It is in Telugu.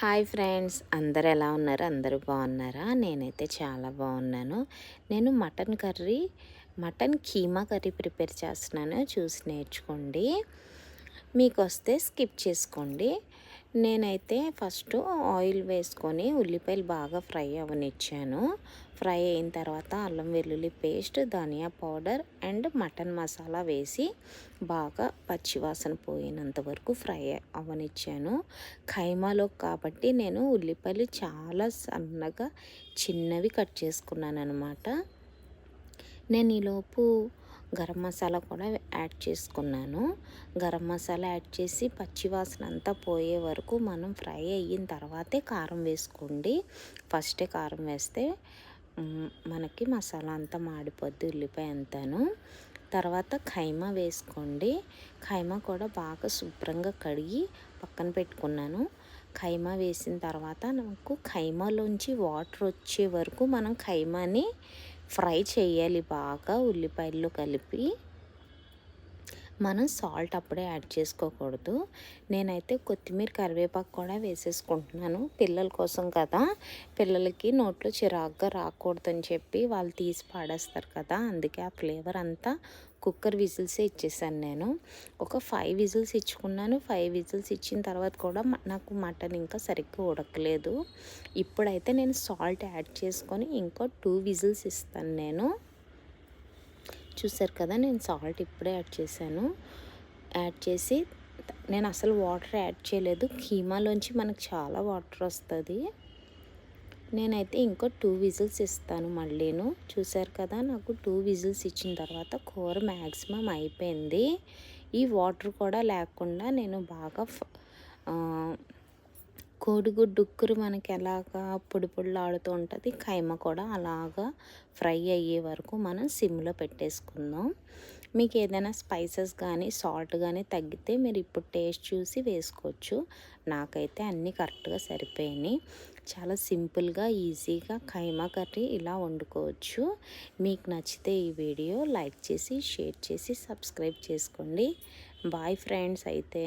హాయ్ ఫ్రెండ్స్ అందరు ఎలా ఉన్నారు? అందరూ బాగున్నారా? నేనైతే చాలా బాగున్నాను. నేను mutton curry mutton keema curry prepare చేస్తున్నాను. చూసి నేర్చుకోండి. మీకు వస్తే స్కిప్ చేసుకోండి. నేనైతే ఫస్ట్ ఆయిల్ వేసుకొని ఉల్లిపాయలు బాగా ఫ్రై అవ్వనిచ్చాను ఫ్రై అయిన తర్వాత అల్లం వెల్లుల్లి పేస్ట్ ధనియా పౌడర్ అండ్ మటన్ మసాలా వేసి బాగా పచ్చివాసన పోయినంత వరకు ఫ్రై అవ్వనిచ్చాను ఖైమాలో కాబట్టి నేను ఉల్లిపాయలు చాలా సన్నగా చిన్నవి కట్ చేసుకున్నాను అనమాట నేను ఈలోపు గరం మసాలా కూడా యాడ్ చేసుకున్నాను. గరం మసాలా యాడ్ చేసి పచ్చివాసన అంతా పోయే వరకు మనం ఫ్రై అయిన తర్వాతే కారం వేసుకోండి. ఫస్టే కారం వేస్తే మనకి మసాలా అంతా మాడిపోద్ది ఉల్లిపాయ అంతాను. తర్వాత ఖైమా వేసుకోండి. ఖైమా కూడా బాగా శుభ్రంగా కడిగి పక్కన పెట్టుకున్నాను. ఖైమా వేసిన తర్వాత నాకు ఖైమాలోంచి వాటర్ వచ్చే వరకు మనం ఖైమాని ఫ్రై చేయాలి బాగా ఉల్లిపాయలు కలిపి. మనం సాల్ట్ అప్పుడే యాడ్ చేసుకోకూడదు. నేనైతే కొత్తిమీర కరివేపాకు కూడా వేసేసుకుంటున్నాను. పిల్లల కోసం కదా. పిల్లలకి నోట్లో చిరాగ్గా రాకూడదని చెప్పి వాళ్ళు తీసి పాడేస్తారు కదా. అందుకే ఆ ఫ్లేవర్ అంతా కుక్కర్ విజిల్సే ఇచ్చేసాను నేను. ఒక ఫైవ్ విజిల్స్ ఇచ్చుకున్నాను. ఫైవ్ విజిల్స్ ఇచ్చిన తర్వాత కూడా నాకు మటన్ ఇంకా సరిగ్గా ఉడకలేదు. ఇప్పుడైతే నేను సాల్ట్ యాడ్ చేసుకొని ఇంకో టూ విజిల్స్ ఇస్తాను నేను. చూసారు కదా నేను సాల్ట్ ఇప్పుడే యాడ్ చేశాను. యాడ్ చేసి నేను అసలు వాటర్ యాడ్ చేయలేదు. కీమాలోంచి మనకు చాలా వాటర్ వస్తుంది. నేనైతే ఇంకో టూ విజిల్స్ ఇస్తాను మళ్ళీను. చూసారు కదా నాకు టూ విజిల్స్ ఇచ్చిన తర్వాత కూర మ్యాక్సిమం అయిపోయింది. ఈ వాటర్ కూడా లేకుండా నేను బాగా కోడిగుడ్డు ఉక్కురు మనకి ఎలాగా పొడి పొడిలాడుతూ ఉంటుంది. కైమ కూడా అలాగా ఫ్రై అయ్యే వరకు మనం సిమ్లో పెట్టేసుకుందాం. మీకు ఏదైనా స్పైసెస్ కానీ సాల్ట్ కానీ తగ్గితే మీరు ఇప్పుడు టేస్ట్ చూసి వేసుకోవచ్చు. నాకైతే అన్నీ కరెక్ట్గా సరిపోయినాయి. చాలా సింపుల్గా ఈజీగా ఖైమా కర్రీ ఇలా వండుకోవచ్చు. మీకు నచ్చితే ఈ వీడియో లైక్ చేసి షేర్ చేసి సబ్స్క్రైబ్ చేసుకోండి. బాయ్ ఫ్రెండ్స్ అయితే.